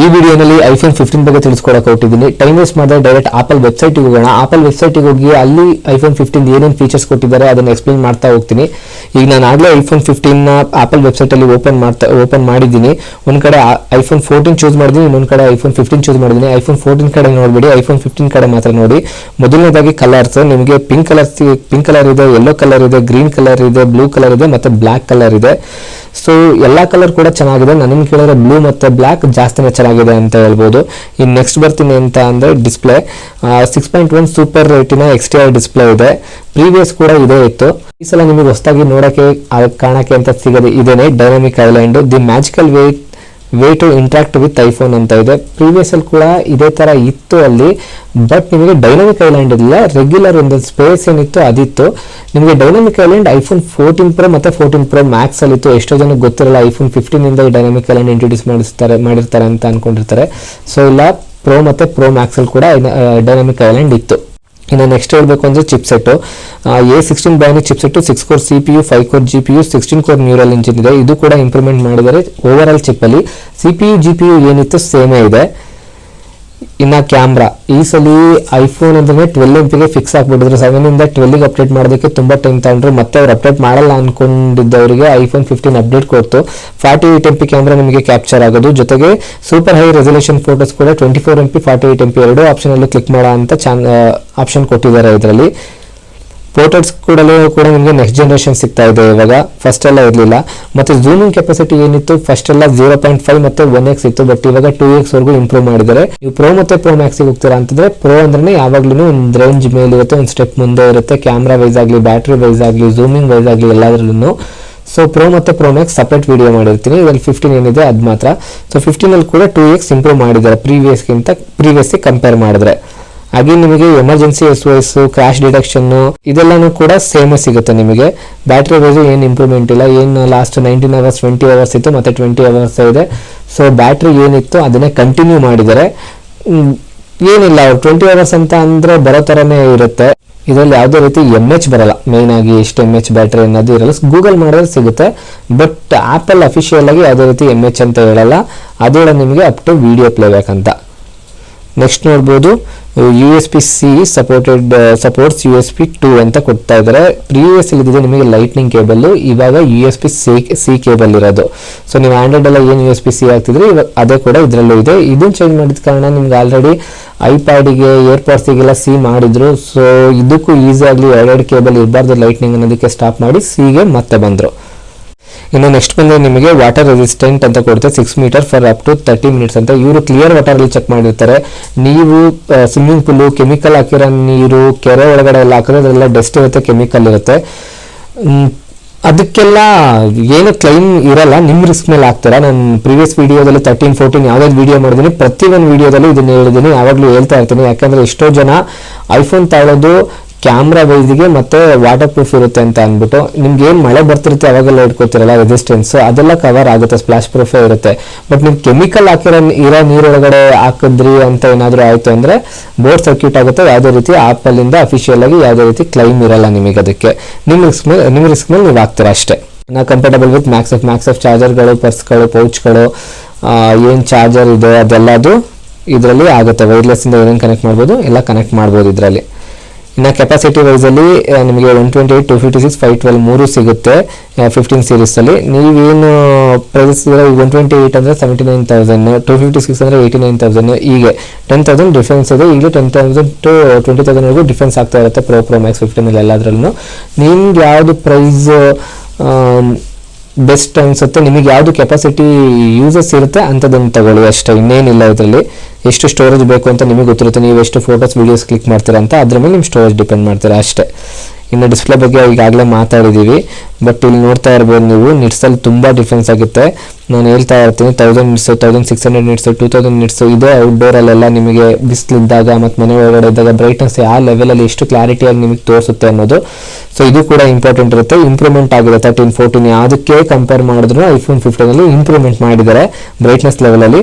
ಈ ವಿಡಿಯೋನಲ್ಲಿ iPhone fifteen ಬಗ್ಗೆ ತಿಳಿಸ್ಕೊಡಕ್ಕೆ ಹೊಟ್ಟಿದ್ದೀನಿ ಟೈಮ್ ವೇಸ್ಟ್ ಮಾಡಿದ್ರೆ ಡೈರೆಕ್ಟ್ ಆಪಲ್ ವೆಬ್ಸೈಟ್ಗೆ ಹೋಗೋಣ. ಆಪಲ್ ವೆಬ್ಸೈಟ್ಗೆ ಹೋಗಿ ಅಲ್ಲಿ ಐಫೋನ್ ಫಿಫ್ಟೀನ್ ಏನೇನು ಫೀಚರ್ಸ್ ಕೊಟ್ಟಿದ್ದಾರೆ ಅದನ್ನು ಎಕ್ಸ್ಪ್ಲೇನ್ ಮಾಡ್ತಾ ಹೋಗ್ತೀನಿ. ಈಗ ನಾನು ಆಗಲೇ ಐಫೋನ್ ಫಿಫ್ಟೀನ್ನ ಆಪಲ್ ವೆಬ್ಸೈಟಲ್ಲಿ ಓಪನ್ ಮಾಡ್ತಾ ಓಪನ್ ಮಾಡಿದ್ದೀನಿ. ಒಂದು ಕಡೆ ಐಫೋನ್ ಫೋರ್ಟೀನ್ ಚೂಸ್ ಮಾಡಿದ್ದೀನಿ, ಇನ್ನೊಂದು ಕಡೆ ಐಫೋನ್ ಫಿಫ್ಟೀನ್ ಚೂಸ್ ಮಾಡಿದ್ದೀನಿ. ಐಫೋನ್ ಫೋರ್ಟೀನ್ ಕಡೆ ನೋಡಬೇಡಿ, ಐಫೋನ್ ಫಿಫ್ಟೀನ್ ಕಡೆ ಮಾತ್ರ ನೋಡಿ. ಮೊದಲನೇದಾಗಿ ಕಲರ್ಸ್ ನಿಮಗೆ ಪಿಂಕ್ ಕಲರ್ ಪಿಂಕ್ ಕಲರ್ ಇದೆ ಯೆಲ್ಲೋ ಕಲರ್ ಇದೆ ಗ್ರೀನ್ ಕಲರ್ ಇದೆ ಬ್ಲೂ ಕಲರ್ ಇದೆ, ಮತ್ತೆ ಬ್ಲ್ಯಾಕ್ ಕಲರ್ ಇದೆ. ಸೊ ಎಲ್ಲ ಕಲರ್ ಕೂಡ ಚೆನ್ನಾಗಿದೆ. ನನಗೆ ಕೇಳಿದ್ರೆ ಬ್ಲೂ ಮತ್ತು ಬ್ಲ್ಯಾಕ್ ಜಾಸ್ತಿನೇ ಚೆನ್ನಾಗಿದೆ ಅಂತ ಹೇಳ್ಬೋದು. ಇನ್ನು ನೆಕ್ಸ್ಟ್ ಬರ್ತೀನಿ ಅಂತ ಅಂದರೆ display six point one super retina X R display ಇದೆ. ಪ್ರೀವಿಯಸ್ ಕೂಡ ಇದೇ ಇತ್ತು. ಈ ಸಲ ನಿಮಗೆ ಹೊಸದಾಗಿ ನೋಡೋಕ್ಕೆ ಕಾಣಕ್ಕೆ ಅಂತ ಸಿಗೋದು ಇದೇನೆ dynamic island the magical way way to interact with iPhone ಅಂತ ಇದೆ. ಪ್ರೀವಿಯಸ್ ಅಲ್ಲಿ ಕೂಡ ಇದೇ ತರ ಇತ್ತು ಅಲ್ಲಿ ಬಟ್ ನಿಮಗೆ ಡೈನಾಮಿಕ್ ಐಲ್ಯಾಂಡ್ ಇಲ್ಲ. ರೆಗ್ಯುಲರ್ ಒಂದು ಸ್ಪೇಸ್ ಏನಿತ್ತು ಅದಿತ್ತು. ನಿಮಗೆ dynamic island iPhone fourteen pro ಮತ್ತೆ ಫೋರ್ಟೀನ್ ಪ್ರೊ ಮ್ಯಾಕ್ಸ್ ಅಲ್ಲಿ ಇತ್ತು. ಎಷ್ಟೋ ಜನಕ್ಕೆ ಗೊತ್ತಿರಲ್ಲ ಐಫೋನ್ ಫಿಫ್ಟೀನ್ ಇಂದ ಈ ಡೈನಾಮಿಕ್ ಐಲ್ಯಾಂಡ್ ಇಂಟ್ರೊಡ್ಯೂಸ್ ಮಾಡಿಸ್ತಾರೆ, ಮಾಡಿರ್ತಾರೆ ಅಂತ ಅನ್ಕೊಂಡಿರ್ತಾರೆ. ಸೊ ಇಲ್ಲ ಪ್ರೋ ಮತ್ತೆ ಪ್ರೋ ಮ್ಯಾಕ್ಸ್ ಅಲ್ಲಿ ಕೂಡ ಡೈನಾಮಿಕ್ ಐಲ್ಯಾಂಡ್ ಇತ್ತು. ಇನ್ನು ನೆಕ್ಸ್ಟ್ ಹೇಳಬೇಕು ಅಂದರೆ chipset A sixteen Bionic chipset six core C P U five core G P U sixteen core neural engine ಇದೆ. ಇದು ಕೂಡ ಇಂಪ್ರೂವ್ಮೆಂಟ್ ಮಾಡಿದ್ದಾರೆ over all ಚಿಪ್ಪಲ್ಲಿ C P U G P U ಏನಿತ್ತು ಸೇಮೇ ಇದೆ. ಇನ್ನು ಕ್ಯಾಮ್ರಾ ಈ ಸಲ ಐಫೋನ್ ಅಂದ್ರೆ ಟ್ವೆಲ್ ಎಂಪಿಗೆ ಫಿಕ್ಸ್ ಆಗಿಬಿಟ್ಟಿದ್ರು. ಸೆವೆನಿಂದ ಟ್ವೆಲ್ಗೆ ಅಪ್ಡೇಟ್ ಮಾಡೋದಕ್ಕೆ ತುಂಬ ಟೈಮ್ ತಗೊಂಡ್ರು. ಮತ್ತೆ ಅವ್ರು ಅಪ್ಡೇಟ್ ಮಾಡಲ್ಲ ಅನ್ಕೊಂಡಿದ್ದವರಿಗೆ ಐಫೋನ್ ಫಿಫ್ಟೀನ್ ಅಪ್ಡೇಟ್ ಕೊಡ್ತು. Forty eight M P camera ನಿಮಗೆ ಕ್ಯಾಪ್ಚರ್ ಆಗೋದು. ಜೊತೆಗೆ ಸೂಪರ್ ಹೈ ರೆಸಲ್ಯೂಷನ್ ಫೋಟೋಸ್ ಕೂಡ twenty four M P forty eight M P ಎರಡು ಆಪ್ಷನಲ್ಲಿ ಕ್ಲಿಕ್ ಮಾಡೋ ಅಂತ ಚಾನ್ ಆಪ್ಷನ್ ಕೊಟ್ಟಿದ್ದಾರೆ ಇದರಲ್ಲಿ. ಪೋರ್ಟ್ರೇಟ್ಸ್ ಕೂಡ ಕೂಡ ನಿಮಗೆ ನೆಕ್ಸ್ಟ್ ಜನರೇಷನ್ ಸಿಗ್ತಾ ಇದೆ ಇವಾಗ. ಫಸ್ಟ್ ಎಲ್ಲ ಇರಲಿಲ್ಲ. ಮತ್ತು ಝೂಮಿಂಗ್ ಕೆಪಾಸಿಟಿ ಏನಿತ್ತು? ಫಸ್ಟ್ ಎಲ್ಲ ಜೀರೋ ಪಾಯಿಂಟ್ ಫೈವ್ ಮತ್ತು ಒನ್ ಎಕ್ಸ್ ಇತ್ತು. ಬಟ್ ಇವಾಗ ಟೂ ಎಕ್ಸ್ ವರೆಗೂ ಇಂಪ್ರೂವ್ ಮಾಡಿದ್ದಾರೆ. ನೀವು ಪ್ರೋ ಮತ್ತು ಪ್ರೋ ಮ್ಯಾಕ್ಸಿಗೆ ಹೋಗ್ತೀರಾ ಅಂತಂದ್ರೆ ಪ್ರೋ ಅಂದ್ರೆ ಯಾವಾಗ್ಲೂ ಒಂದು ರೇಂಜ್ ಮೇಲೆ ಇರುತ್ತೆ, ಒಂದು ಸ್ಟೆಪ್ ಮುಂದೆ ಇರುತ್ತೆ. ಕ್ಯಾಮ್ರಾ ವೈಸ್ ಆಗಲಿ ಬ್ಯಾಟ್ರಿ ವೈಸ್ ಆಗಲಿ ಝೂಮಿಂಗ್ ವೈಸ್ ಆಗಲಿ ಎಲ್ಲದರಲ್ಲೂ ಸೊ ಪ್ರೋ ಮತ್ತು ಪ್ರೋ ಮ್ಯಾಕ್ಸ್ ಸಪ್ರೇಟ್ ವಿಡಿಯೋ ಮಾಡಿರ್ತೀನಿ. ಇದರಲ್ಲಿ ಫಿಫ್ಟೀನ್ ಏನಿದೆ ಅದು ಮಾತ್ರ. ಸೊ ಫಿಫ್ಟೀನಲ್ಲಿ ಕೂಡ ಟೂ ಎಕ್ಸ್ ಇಂಪ್ರೂವ್ ಮಾಡಿದ್ದಾರೆ. ಪ್ರೀವಿಯಸ್ಗಿಂತ ಪ್ರೀವಿಯಸ್ಗೆ ಕಂಪೇರ್ ಮಾಡಿದ್ರೆ. ಹಾಗೆ ನಿಮಗೆ emergency S O S crash detection ಇದೆಲ್ಲನೂ ಕೂಡ ಸೇಮ್ ಸಿಗುತ್ತೆ ನಿಮಗೆ. ಬ್ಯಾಟ್ರಿ ವೈಸ್ ಏನು ಇಂಪ್ರೂವ್ಮೆಂಟ್ ಇಲ್ಲ. ಏನು last nineteen hours twenty hours ಇತ್ತು, ಮತ್ತೆ ಟ್ವೆಂಟಿ ಅವರ್ಸ್ ಇದೆ. ಸೊ ಬ್ಯಾಟ್ರಿ ಏನಿತ್ತು ಅದನ್ನೇ ಕಂಟಿನ್ಯೂ ಮಾಡಿದರೆ ಏನಿಲ್ಲ ಟ್ವೆಂಟಿ ಅವರ್ಸ್ ಅಂತ ಅಂದರೆ ಬರೋ ಥರನೇ ಇರುತ್ತೆ. ಇದರಲ್ಲಿ ಯಾವುದೇ ರೀತಿ ಎಂ ಎಚ್ ಬರಲ್ಲ. ಮೇನ್ ಆಗಿ ಎಷ್ಟು ಎಂ ಎಚ್ ಬ್ಯಾಟ್ರಿ ಅನ್ನೋದು ಇರಲ್ಲ. ಗೂಗಲ್ ಮಾಡಿದ್ರೆ ಸಿಗುತ್ತೆ. ಬಟ್ ಆಪಲ್ ಅಫಿಷಿಯಲ್ ಆಗಿ ಯಾವುದೇ ರೀತಿ ಎಂ ಎಚ್ ಅಂತ ಹೇಳಲ್ಲ. ಅದು ನಿಮಗೆ ಅಪ್ ಟು ವಿಡಿಯೋ ಪ್ಲೇಬ್ಯಾಕ್ ಅಂತ. ನೆಕ್ಸ್ಟ್ ನೋಡ್ಬೋದು U S B C supported supports U S B two ಅಂತ ಕೊಡ್ತಾ ಇದ್ದಾರೆ. ಪ್ರೀವಿಯಸ್ ಇದ್ದಿದ್ದು ನಿಮಗೆ ಲೈಟ್ನಿಂಗ್ ಕೇಬಲ್ ಇವಾಗ U S B C C cable ಇರೋದು. ಸೊ ನೀವು ಆ್ಯಂಡ್ರಾಯ್ಡ್ ಎಲ್ಲ ಏನು ಯು ಎಸ್ ಪಿ ಸಿ ಆಗ್ತಿದ್ರೆ ಇವಾಗ ಅದೇ ಕೂಡ ಇದರಲ್ಲೂ ಇದೆ. ಇದನ್ನು ಚೇಂಜ್ ಮಾಡಿದ ಕಾರಣ ನಿಮ್ಗೆ ಆಲ್ರೆಡಿ ಐಪ್ಯಾಡಿಗೆ ಏರ್ಪಾಡ್ಸಿಗೆಲ್ಲ ಸಿ ಮಾಡಿದ್ರು. ಸೊ ಇದಕ್ಕೂ ಈಸಿಯಾಗಲಿ ಎರಡೆರಡು ಕೇಬಲ್ ಇರಬಾರ್ದು ಲೈಟ್ನಿಂಗ್ ಅನ್ನೋದಕ್ಕೆ ಸ್ಟಾಪ್ ಮಾಡಿ ಸಿಗೆ ಮತ್ತೆ ಬಂದರು. ಇನ್ನು ನೆಕ್ಸ್ಟ್ ಬಂದರೆ ನಿಮಗೆ ವಾಟರ್ ರೆಸಿಸ್ಟೆಂಟ್ ಅಂತ ಕೊಡುತ್ತೆ six metre for up to thirty minutes ಅಂತ. ಇವರು ಕ್ಲಿಯರ್ ವಾಟರ್ ಅಲ್ಲಿ ಚೆಕ್ ಮಾಡಿರ್ತಾರೆ. ನೀವು ಸ್ವಿಮ್ಮಿಂಗ್ ಪೂಲು ಕೆಮಿಕಲ್ ಹಾಕಿರೋ ನೀರು, ಕೆರೆ ಒಳಗಡೆ ಎಲ್ಲ ಹಾಕಿದ್ರೆ ಅದೆಲ್ಲ ಡಸ್ಟ್ ಇರುತ್ತೆ ಕೆಮಿಕಲ್ ಇರುತ್ತೆ. ಅದಕ್ಕೆಲ್ಲ ಏನು ಕ್ಲೈಮ್ ಇರಲ್ಲ ನಿಮ್ಮ ರಿಸ್ಕ್ ಮೇಲೆ ಹಾಕ್ತೀರಾ? ನಾನು ಪ್ರೀವಿಯಸ್ ವಿಡಿಯೋದಲ್ಲಿ ತರ್ಟೀನ್ ಫೋರ್ಟೀನ್ ಯಾವ್ದಾದ್ರು ವಿಡಿಯೋ ಮಾಡಿದ್ದೀನಿ. ಪ್ರತಿಯೊಂದು ವಿಡಿಯೋದಲ್ಲೂ ಇದನ್ನ ಹೇಳಿದ್ದೀನಿ. ಯಾವಾಗಲೂ ಹೇಳ್ತಾ ಇರ್ತೀನಿ. ಯಾಕಂದ್ರೆ ಎಷ್ಟೋ ಜನ ಐಫೋನ್ ತಗೊಳ್ಳೋದು ಕ್ಯಾಮ್ರಾ ವೈಸಿಗೆ ಮತ್ತೆ ವಾಟರ್ ಪ್ರೂಫ್ ಇರುತ್ತೆ ಅಂತ ಅಂದ್ಬಿಟ್ಟು ನಿಮ್ಗೆ ಏನು ಮಳೆ ಬರ್ತಿರುತ್ತೆ ಅವಾಗೆಲ್ಲ ಇಟ್ಕೋತಿರಲ್ಲ ರೆಸಿಸ್ಟೆನ್ಸ್ ಅದೆಲ್ಲ ಕವರ್ ಆಗುತ್ತೆ ಸ್ಪ್ಲಾಶ್ ಪ್ರೂಫೇ ಇರುತ್ತೆ. ಬಟ್ ನೀವು ಕೆಮಿಕಲ್ ಹಾಕಿರೋ ಇರೋ ನೀರೊಳಗಡೆ ಹಾಕಿದ್ರಿ ಅಂತ ಏನಾದರೂ ಆಯಿತು ಅಂದರೆ ಬೋರ್ಡ್ ಸರ್ಕ್ಯೂಟ್ ಆಗುತ್ತೆ, ಯಾವುದೇ ರೀತಿ ಆ್ಯಪಲ್ಲಿಂದ ಅಫಿಷಿಯಲ್ ಆಗಿ ಯಾವುದೇ ರೀತಿ ಕ್ಲೈಮ್ ಇರಲ್ಲ ನಿಮಗೆ ಅದಕ್ಕೆ. ನಿಮ್ಮ ರಿಸ್ಕ್ ಮೇಲೆ ನಿಮ್ಮ ರಿಸ್ಕ್ ಮೇಲೆ ನೀವು ಹಾಕ್ತೀರ ಅಷ್ಟೇ. ನಾ comfortable with max of max of ಚಾರ್ಜರ್ಗಳು ಪರ್ಸ್ಗಳು ಪೌಚ್ಗಳು ಏನು ಚಾರ್ಜರ್ ಇದೆ ಅದೆಲ್ಲದು ಇದರಲ್ಲಿ ಆಗುತ್ತೆ. ವೈರ್ಲೆಸ್ಸಿಂದ ಏನೇನು ಕನೆಕ್ಟ್ ಮಾಡ್ಬೋದು, ಎಲ್ಲ ಕನೆಕ್ಟ್ ಮಾಡ್ಬೋದು ಇದರಲ್ಲಿ. ಇನ್ನು ಕೆಪಾಸಿಟಿ ವೈಸಲ್ಲಿ ನಿಮಗೆ one twenty eight two fifty six five twelve ಮೂರು ಸಿಗುತ್ತೆ ಫಿಫ್ಟೀನ್ ಸೀರೀಸಲ್ಲಿ ನೀವೇನು ಪ್ರೈಸ್ ಇದ್ರೆ ಒನ್ ಟ್ವೆಂಟಿ ಏಯ್ಟ್ ಅಂದರೆ seventy nine thousand two fifty six ಅಂದರೆ ಏಯ್ಟಿ ನೈನ್ ತೌಸಂಡ್ ಹೀಗೆ. ಟೆನ್ ತೌಸಂಡ್ ಡಿಫ್ರೆನ್ಸ್ ಇದೆ. ಈಗಲೂ ಟೆನ್ ತೌಸಂಡ್ ಟು ಟ್ವೆಂಟಿ ತೌಸಂಡ್ವರೆಗೂ ಡಿಫ್ರೆನ್ಸ್ ಆಗ್ತಾ ಇರುತ್ತೆ ಪ್ರೋ ಪ್ರೋ ಮ್ಯಾಕ್ಸ್ ಫಿಫ್ಟೀನಲ್ಲಿ ಎಲ್ಲದರಲ್ಲೂ. ನಿಮ್ಗೆ ಯಾವುದು ಪ್ರೈಸ್ ಬೆಸ್ಟ್ ಅನ್ಸುತ್ತೆ. ನಿಮಗೆ ಯಾವುದು ಕೆಪಾಸಿಟಿ ಯೂಸಸ್ ಇರುತ್ತೆ ಅಂಥದ್ದನ್ನು ತಗೊಳ್ಳಿ. ಅಷ್ಟೇ, ಇನ್ನೇನಿಲ್ಲ ಇದರಲ್ಲಿ. ಎಷ್ಟು ಸ್ಟೋರೇಜ್ ಬೇಕು ಅಂತ ನಿಮಗೆ ಗೊತ್ತಿರುತ್ತೆ. ನೀವು ಎಷ್ಟು ಫೋಟೋಸ್ ವೀಡಿಯೋಸ್ ಕ್ಲಿಕ್ ಮಾಡ್ತೀರಾ ಅಂತ. ಅದ್ರ ಮೇಲೆ ನಿಮ್ಮ ಸ್ಟೋರೇಜ್ ಡಿಪೆಂಡ್ ಮಾಡ್ತೀರಾ. ಅಷ್ಟೇ. ಇನ್ನು ಡಿಸ್ಪ್ಲೇ ಬಗ್ಗೆ ಈಗಾಗಲೇ ಮಾತಾಡಿದ್ದೀವಿ ಬಟ್ ಇಲ್ಲಿ ನೋಡ್ತಾ ಇರ್ಬೋದು ನೀವು ನಿಟ್ಸಲ್ಲಿ ತುಂಬ ಡಿಫ್ರೆನ್ಸ್ ಆಗುತ್ತೆ. ನಾನು ಹೇಳ್ತಾ ಇರ್ತೀನಿ thousand nits thousand six hundred nits two thousand nits ಇದೇ ಔಟ್ಡೋರಲ್ಲೆಲ್ಲ ನಿಮಗೆ ಬಿಸಿಲಿದ್ದಾಗ ಮತ್ತು ಮನೆ ಒಳಗಡೆ ಇದ್ದಾಗ ಬ್ರೈಟ್ನೆಸ್ ಯಾವ ಲೆವೆಲಲ್ಲಿ ಎಷ್ಟು ಕ್ಲಾರಿಟಿಯಾಗಿ ನಿಮಗೆ ತೋರಿಸುತ್ತೆ ಅನ್ನೋದು. ಸೊ ಇದು ಕೂಡ ಇಂಪಾರ್ಟೆಂಟ್ ಇರುತ್ತೆ. ಇಂಪ್ರೂವ್ಮೆಂಟ್ ಆಗಿದೆ ತರ್ಟೀನ್ ಫೋರ್ಟೀನ್ ಯಾವುದಕ್ಕೆ ಕಂಪೇರ್ ಮಾಡಿದ್ರು ಐಫೋನ್ ಫಿಫ್ಟೀನಲ್ಲಿ ಇಂಪ್ರೂವ್ಮೆಂಟ್ ಮಾಡಿದ್ದಾರೆ ಬ್ರೈಟ್ನೆಸ್ ಲೆವೆಲಲ್ಲಿ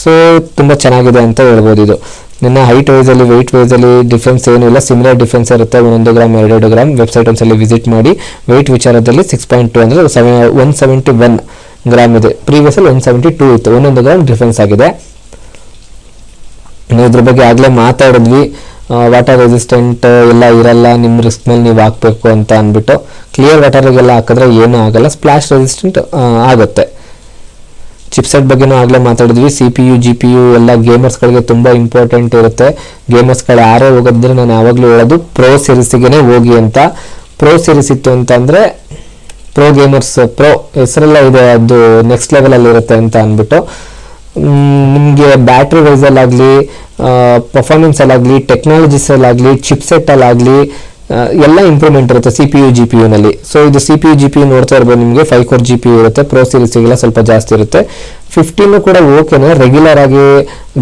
ಸೊ ತುಂಬ ಚೆನ್ನಾಗಿದೆ ಅಂತ ಹೇಳ್ಬೋದು ಇದು. ನಿನ್ನ ಹೈಟ್ ವೈಸಲ್ಲಿ ವೆಯ್ಟ್ ವೈಸಲ್ಲಿ ಡಿಫ್ರೆನ್ಸ್ ಏನೂ ಇಲ್ಲ. ಸಿಮಿಲರ್ ಡಿಫ್ರೆನ್ಸ್ ಇರುತ್ತೆ. ಒಂದೊಂದು ಗ್ರಾಮ್ ಎರಡೆರಡು ಗ್ರಾಮ್ ವೆಬ್ಸೈಟ್ ಒಂದ್ಸಲಿ ವಿಸಿಟ್ ಮಾಡಿ. ವೆಯ್ಟ್ ವಿಚಾರದಲ್ಲಿ ಸಿಕ್ಸ್ ಪಾಯಿಂಟ್ ಟು ಅಂದರೆ seven one seventy one gram ಇದೆ. ಪ್ರೀವಿಯಸಲ್ಲಿ ಒನ್ ಸೆವೆಂಟಿ ಟೂ ಇತ್ತು. ಒಂದೊಂದು ಗ್ರಾಮ್ ಡಿಫ್ರೆನ್ಸ್ ಆಗಿದೆ. ಇದ್ರ ಬಗ್ಗೆ ಆಗಲೇ ಮಾತಾಡಿದ್ವಿ. ವಾಟರ್ ರೆಸಿಸ್ಟೆಂಟ್ ಎಲ್ಲ ಇರಲ್ಲ. ನಿಮ್ಮ ರಿಸ್ಕ್ ಮೇಲೆ ನೀವು ಹಾಕಬೇಕು ಅಂತ ಅಂದ್ಬಿಟ್ಟು. ಕ್ಲಿಯರ್ ವಾಟರ್ಗೆಲ್ಲ ಹಾಕಿದ್ರೆ ಏನೂ ಆಗಲ್ಲ. ಸ್ಪ್ಲಾಶ್ ರೆಸಿಸ್ಟೆಂಟ್ ಆಗುತ್ತೆ. ಚಿಪ್ಸೆಟ್ ಬಗ್ಗೆನೂ ಆಗಲೇ ಮಾತಾಡಿದ್ವಿ. C P U G P U ಎಲ್ಲ ಗೇಮರ್ಸ್ಗಳಿಗೆ ತುಂಬ ಇಂಪಾರ್ಟೆಂಟ್ ಇರುತ್ತೆ. ಗೇಮರ್ಸ್ಗಳು ಯಾರೇ ಹೋಗೋದಿದ್ರೆ ನಾನು ಯಾವಾಗಲೂ ಹೇಳೋದು ಪ್ರೋ ಸೀರೀಸಿಗೆ ಹೋಗಿ ಅಂತ. ಪ್ರೋ ಸೀರೀಸ್ ಇತ್ತು ಅಂತಂದರೆ ಪ್ರೋ ಗೇಮರ್ಸ್ ಪ್ರೋ ಹೆಸರೆಲ್ಲ ಇದೆ, ಅದು ನೆಕ್ಸ್ಟ್ ಲೆವೆಲಲ್ಲಿ ಇರುತ್ತೆ ಅಂತ ಅಂದ್ಬಿಟ್ಟು. ನಿಮಗೆ ಬ್ಯಾಟ್ರಿ ವೈಸಲ್ಲಾಗಲಿ ಪರ್ಫಾರ್ಮೆನ್ಸಲ್ಲಾಗಲಿ ಟೆಕ್ನಾಲಜೀಸಲ್ಲಾಗಲಿ ಚಿಪ್ಸೆಟ್ಟಲ್ಲಾಗಲಿ ಎಲ್ಲ ಇಂಪ್ರೂವ್ಮೆಂಟ್ ಇರುತ್ತೆ C P U G P ಯುನಲ್ಲಿ so ಇದು C P U G P U ನೋಡ್ತಾ ಇರ್ಬೋದು ನಿಮಗೆ. Five core G P U ಇರುತ್ತೆ. ಪ್ರೋ ಸೀರೀಸ್ಗೆಲ್ಲ ಸ್ವಲ್ಪ ಜಾಸ್ತಿ ಇರುತ್ತೆ. ಫಿಫ್ಟೀನು ಕೂಡ ಓಕೆನೆ ರೆಗ್ಯುಲರ್ ಆಗಿ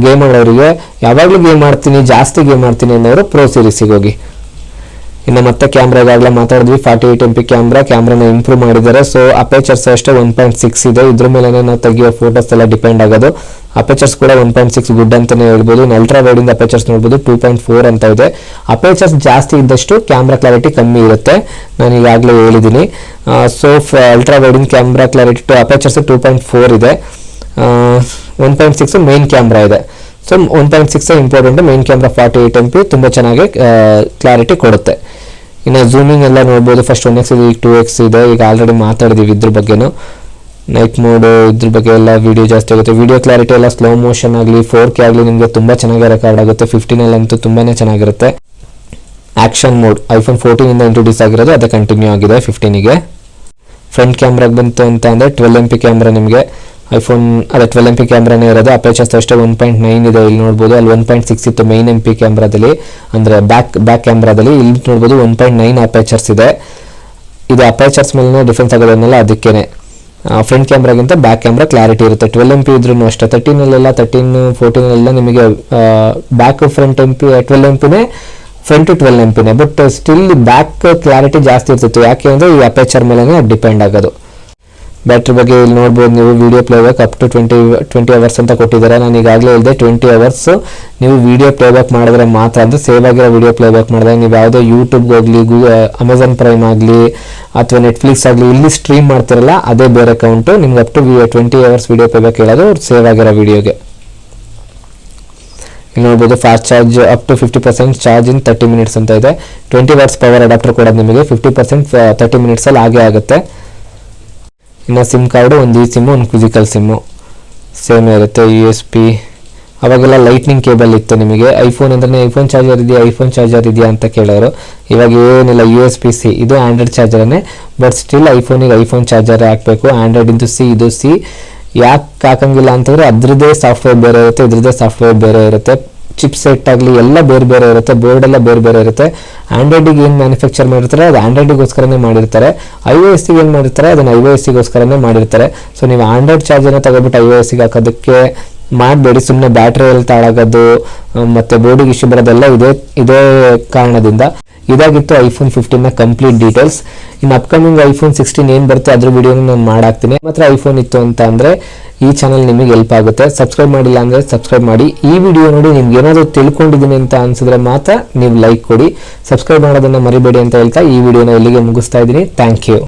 ಗೇಮ್ ಆಡೋರಿಗೆ ಯಾವಾಗಲೂ ಗೇಮ್ ಮಾಡ್ತೀನಿ ಜಾಸ್ತಿ ಗೇಮ್ ಆಡ್ತೀನಿ ಅನ್ನೋರು ಪ್ರೋ ಸೀರೀಸಿಗೆ ಹೋಗಿ. ಇನ್ನು ಮತ್ತೆ ಕ್ಯಾಮ್ರಾಗಾಗಲೇ ಮಾತಾಡಿದ್ವಿ. Forty eight M P camera, ಕ್ಯಾಮ್ರಾನ improve ಮಾಡಿದ್ದಾರೆ. ಸೊ ಅಪೇಚರ್ಸ್ ಅಷ್ಟೇ ಒನ್ ಪಾಯಿಂಟ್ ಸಿಕ್ಸ್ ಇದೆ. ಇದ್ರ ಮೇಲೆ ನಾವು ತೆಗಿಯೋ ಫೋಟೋಸ್ ಎಲ್ಲ ಡಿಪೆಂಡ್ ಆಗೋದು. ಅಪೇಚರ್ಸ್ ಕೂಡ ಒನ್ ಪಾಯಿಂಟ್ ಸಿಕ್ಸ್ ಗುಡ್ ಅಂತಲೇ ಹೇಳ್ಬೋದು. ಅಲ್ಟ್ರಾ ವೈಡಿಂದ ಅಪೇಚರ್ಸ್ ನೋಡ್ಬೋದು ಟೂ ಪಾಯಿಂಟ್ ಫೋರ್ ಅಂತ ಇದೆ. ಅಪೇಚರ್ಸ್ ಜಾಸ್ತಿ ಇದ್ದಷ್ಟು ಕ್ಯಾಮ್ರಾ ಕ್ಲಾರಿಟಿ ಕಮ್ಮಿ ಇರುತ್ತೆ. ನಾನು ಈಗಾಗಲೇ ಹೇಳಿದ್ದೀನಿ. So ultra wide angle camera clarity to apertures two point four ಇದೆ. One point six main camera ಇದೆ. So one point six important main camera forty eight M P ತುಂಬ ಚೆನ್ನಾಗಿ ಕ್ಲಾರಿಟಿ ಕೊಡುತ್ತೆ. ಇನ್ನು ಝೂಮಿಂಗ್ ಎಲ್ಲ ನೋಡ್ಬೋದು ಫಸ್ಟ್ ಒನ್ ಎಕ್ಸ್ ಈಗ two X ಇದೆ. ಈಗ ಆಲ್ರೆಡಿ ಮಾತಾಡಿದ್ದೀವಿ ಇದ್ರ ಬಗ್ಗೆನೂ. ನೈಟ್ ಮೋಡು ಇದ್ರ ಬಗ್ಗೆ ಎಲ್ಲ ವಿಡಿಯೋ ಜಾಸ್ತಿ ಆಗುತ್ತೆ. ವಿಡಿಯೋ ಕ್ಲಾರಿಟಿ ಎಲ್ಲ ಸ್ಲೋ ಮೋಷನ್ ಆಗಲಿ ಫೋರ್ ಕೆ ಆಗಲಿ ನಿಮಗೆ ತುಂಬ ಚೆನ್ನಾಗಿ ರೆಕಾರ್ಡ್ ಆಗುತ್ತೆ. ಫಿಫ್ಟೀನಲ್ಲಂತೂ ತುಂಬಾ ಚೆನ್ನಾಗಿರುತ್ತೆ. ಆ್ಯಕ್ಷನ್ ಮೋಡ್ ಐಫೋನ್ ಫೋರ್ಟೀನಿಂದ ಇಂಟ್ರೊಡ್ಯೂಸ್ ಆಗಿರೋದು, ಅದೇ ಕಂಟಿನ್ಯೂ ಆಗಿದೆ ಫಿಫ್ಟೀನಿಗೆ ಫ್ರಂಟ್ ಕ್ಯಾಮ್ರಾಗೆ ಬಂತು ಅಂತ ಅಂದರೆ ಟ್ವೆಲ್ ಎಂ ಪಿ ಕ್ಯಾಮ್ರಾ ನಿಮಗೆ. ಐಫೋನ್ ಅದೇ ಟ್ವೆಲ್ ಎಂ ಪಿ ಕ್ಯಾಮ್ರಾನೇ ಇರೋದು. ಅಪೇಚರ್ಸ್ ಅಷ್ಟೇ ಒನ್ ಪಾಯಿಂಟ್ ನೈನ್ ಇದೆ ಇಲ್ಲಿ ನೋಡ್ಬೋದು. ಅಲ್ಲಿ ಒನ್ ಪಾಯಿಂಟ್ ಸಿಕ್ಸ್ ಇತ್ತು ಮೈನ್ ಎಂ ಪಿ ಕ್ಯಾಮ್ರಾದಲ್ಲಿ. ಅಂದರೆ ಬ್ಯಾಕ್ ಬ್ಯಾಕ್ ಕ್ಯಾಮ್ರಾದಲ್ಲಿ. ಇಲ್ಲಿ ನೋಡ್ಬೋದು ಒನ್ ಪಾಯಿಂಟ್ ನೈನ್ ಅಪೇಚರ್ಸ್ ಇದೆ. ಇದು ಅಪೇಚರ್ಸ್ ಮೇಲೆ ಡಿಫ್ರೆನ್ಸ್ ಆಗೋದನ್ನೆಲ್ಲ ಅದಕ್ಕೇನೆ. ಫ್ರಂಟ್ ಕ್ಯಾಮ್ರಾಗಿಂತ ಬ್ಯಾಕ್ ಕ್ಯಾಮ್ರಾ ಕ್ಲಾರಿಟಿ ಇರುತ್ತೆ. ಟ್ವೆಲ್ ಎಂ ಪಿ ಇದ್ರೂ ಅಷ್ಟೇ ತರ್ಟೀನಲ್ಲೆಲ್ಲ ತರ್ಟೀನ್ ಫೋರ್ಟೀನಲ್ಲೆಲ್ಲ ನಿಮಗೆ back front M P twelve M ಪಿನೇ front twelve M ಪಿನೇ ಬಟ್ ಸ್ಟಿಲ್ ಬ್ಯಾಕ್ ಕ್ಲಾರಿಟಿ ಜಾಸ್ತಿ ಇರ್ತಿತ್ತು. ಯಾಕೆ ಅಂದರೆ ಈ ಅಪೇಚರ್ ಮೇಲೆ ಡಿಪೆಂಡ್ ಆಗೋದು. ಬ್ಯಾಟ್ರಿ ಬಗ್ಗೆ ಇಲ್ಲಿ ನೋಡ್ಬೋದು ನೀವು video playback up to twenty twenty hours ಅಂತ ಕೊಟ್ಟಿದ್ದಾರೆ. ನಾನು ಈಗಾಗಲೇ ಇಲ್ಲದೆ ಟ್ವೆಂಟಿ ಅವರ್ಸ್ ನೀವು ವಿಡಿಯೋ ಪ್ಲೇಬ್ಯಾಕ್ ಮಾಡಿದ್ರೆ ಮಾತ್ರ ಅಂದರೆ ಸೇವ್ ಆಗಿರೋ ವಿಡಿಯೋ ಪ್ಲೇಬ್ಯಾಕ್ ಮಾಡಿದ್ರೆ ನೀವು ಯಾವುದೇ ಯೂಟ್ಯೂಬ್ಗೆ ಹೋಗಲಿ ಗೂ ಅಮೆಝಾನ್ ಪ್ರೈಮ್ ಆಗಲಿ ಅಥವಾ ನೆಟ್ಫ್ಲಿಕ್ಸ್ ಆಗಲಿ ಇಲ್ಲಿ ಸ್ಟ್ರೀಮ್ ಮಾಡ್ತಿರಲ್ಲ, ಅದೇ ಬೇರೆ ಅಕೌಂಟು ನಿಮ್ಗೆ up to twenty hours video playback ಹೇಳೋದು ಸೇವ್ ಆಗಿರೋ ವಿಡಿಯೋಗೆ ಇಲ್ಲಿ ನೋಡ್ಬೋದು fast charge up to fifty percent charge in thirty minutes ಅಂತ ಇದೆ. ಟ್ವೆಂಟಿ ವಾಟ್ಸ್ ಪವರ್ ಅಡಾಪ್ಟರ್ ಕೊಡೋದು ನಿಮಗೆ ಫಿಫ್ಟಿ ಪರ್ಸೆಂಟ್ ತರ್ಟಿ ಮಿನಿಟ್ಸಲ್ಲಿ ಆಗೇ ಆಗುತ್ತೆ. ಇನ್ನು ಸಿಮ್ ಕಾರ್ಡು ಒಂದು ಈ ಸಿಮ್ಮು ಒಂದು ಫಿಸಿಕಲ್ ಸಿಮ್ಮು ಸೇಮ್ ಇರುತ್ತೆ ಯು ಎಸ್ ಪಿ ಅವಾಗೆಲ್ಲ ಲೈಟ್ನಿಂಗ್ ಕೇಬಲ್ ಇತ್ತು ನಿಮಗೆ. ಐಫೋನ್ ಅಂದ್ರೆ ಐಫೋನ್ ಚಾರ್ಜರ್ ಇದೆಯಾ ಐಫೋನ್ ಚಾರ್ಜರ್ ಇದೆಯಾ ಅಂತ ಕೇಳೋರು. ಇವಾಗ ಏನಿಲ್ಲ ಯು ಎಸ್ ಪಿ ಸಿ ಇದು ಆ್ಯಂಡ್ರಾಯ್ಡ್ ಚಾರ್ಜರೇ ಬಟ್ ಸ್ಟಿಲ್ ಐಫೋನಿಗೆ ಐಫೋನ್ ಚಾರ್ಜರ್ ಹಾಕಬೇಕು. ಆ್ಯಂಡ್ರಾಯ್ಡ್ ಇಂದು ಸಿ ಇದು ಸಿ ಯಾಕೆ ಹಾಕಂಗಿಲ್ಲ ಅಂತಂದರೆ ಅದ್ರದ್ದೇ ಸಾಫ್ಟ್ವೇರ್ ಬೇರೆ ಇರುತ್ತೆ, ಇದ್ರದ್ದೇ ಸಾಫ್ಟ್ವೇರ್ ಬೇರೆ ಇರುತ್ತೆ. ಚಿಪ್ ಸೆಟ್ ಆಗಲಿ ಎಲ್ಲ ಬೇರೆ ಬೇರೆ ಇರುತ್ತೆ ಬೋರ್ಡ್ ಎಲ್ಲ ಬೇರೆ ಬೇರೆ ಇರುತ್ತೆ. ಆಂಡ್ರಾಯ್ಡಿಗೆ ಏನು ಮ್ಯಾನುಫ್ಯಾಕ್ಚರ್ ಮಾಡಿರ್ತಾರೆ, ಅದು ಆಂಡ್ರಾಯ್ಡಿಗೋಸ್ಕರನೇ ಮಾಡಿರ್ತಾರೆ. ಐ ಒ ಎಸ್ ಏನು ಮಾಡಿರ್ತಾರೆ, ಅದನ್ನು ಐ ಒ ಎಸ್ ಸಿಗೋಸ್ಕರನೇ ಮಾಡಿರ್ತಾರೆ. ಸೊ ನೀವು ಆಂಡ್ರಾಯ್ಡ್ ಚಾರ್ಜರ್ನ ತಗೊಬಿಟ್ಟು ಐ ಒ ಎಸ್ ಹಾಕೋದಕ್ಕೆ ಮಾಡಬೇಡಿ ಸುಮ್ಮನೆ ಬ್ಯಾಟ್ರಿ ಎಲ್ಲ ತಾಳಾಗೋದು ಮತ್ತು ಬೋರ್ಡಿಗೆ ಇಶ್ಯೂ ಬರೋದೆಲ್ಲ ಇದೇ ಇದೇ ಕಾರಣದಿಂದ ಇದಾಗಿತ್ತು ಐಫೋನ್ ಫಿಫ್ಟೀನ್ನ ಕಂಪ್ಲೀಟ್ ಡೀಟೇಲ್ಸ್ ಇನ್ನು ಅಪ್ಕಮಿಂಗ್ ಐಫೋನ್ ಸಿಕ್ಸ್ಟೀನ್ ಏನು ಬರುತ್ತೆ ಅದ್ರ ವಿಡಿಯೋನ ನಾನು ಮಾಡಾಕ್ತೀನಿ. ಮಾತ್ರ ಐಫೋನ್ ಇತ್ತು ಅಂತ ಅಂದರೆ ಈ ಚಾನಲ್ ನಿಮಗೆ ಹೆಲ್ಪ್ ಆಗುತ್ತೆ. ಸಬ್ಸ್ಕ್ರೈಬ್ ಮಾಡಿಲ್ಲ ಅಂದರೆ ಸಬ್ಸ್ಕ್ರೈಬ್ ಮಾಡಿ. ಈ ವಿಡಿಯೋ ನೋಡಿ ನಿಮ್ಗೆ ಏನಾದರೂ ತಿಳ್ಕೊಂಡಿದ್ದೀನಿ ಅಂತ ಅನ್ಸಿದ್ರೆ ಮಾತ್ರ ನೀವು ಲೈಕ್ ಕೊಡಿ. ಸಬ್ಸ್ಕ್ರೈಬ್ ಮಾಡೋದನ್ನು ಮರಿಬೇಡಿ ಅಂತ ಹೇಳ್ತಾ ಈ ವಿಡಿಯೋನ ಇಲ್ಲಿಗೆ ಮುಗಿಸ್ತಾ ಇದ್ದೀನಿ. Thank you